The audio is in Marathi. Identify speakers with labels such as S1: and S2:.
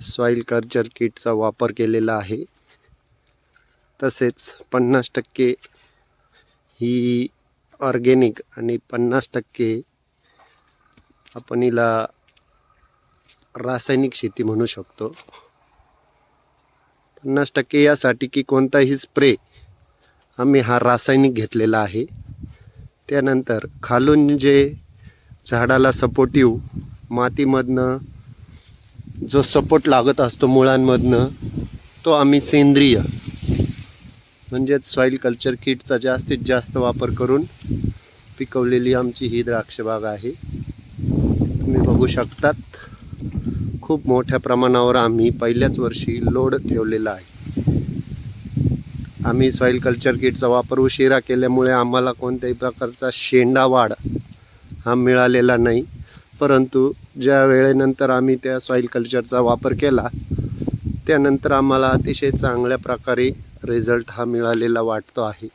S1: सॉईल कल्चर किटचा वापर केलेला आहे. तसेच पन्नास टक्के ही ऑर्गेनिक आणि पन्नास टक्के आपण हिला रासायनिक शेती म्हणू शकतो. पन्नास टक्के यासाठी की कोणताही स्प्रे आम्ही हा रासायनिक घेतलेला आहे. त्यानंतर खालून जे झाडाला सपोर्टिव्ह मातीमधनं जो सपोर्ट लागत असतो मुळांमधनं तो आम्ही सेंद्रिय. म्हणजेच सॉईल कल्चर किटचा जास्तीत जास्त वापर करून पिकवलेली आमची ही द्राक्षबाग आहे. तुम्ही बघू शकतात खूप मोठ्या प्रमाणावर आम्ही पहिल्याच वर्षी लोड ठेवलेला आहे. आम्ही सॉईल कल्चर किटचा वापर उशिरा केल्यामुळे आम्हाला कोणत्याही प्रकारचा शेंडा वाढ हा मिळालेला नाही. परंतु ज्या वेळेनंतर आम्ही त्या सॉईल कल्चरचा वापर केला त्यानंतर आम्हाला अतिशय चांगल्या प्रकारे रिझल्ट हा मिळालेला वाटतो आहे.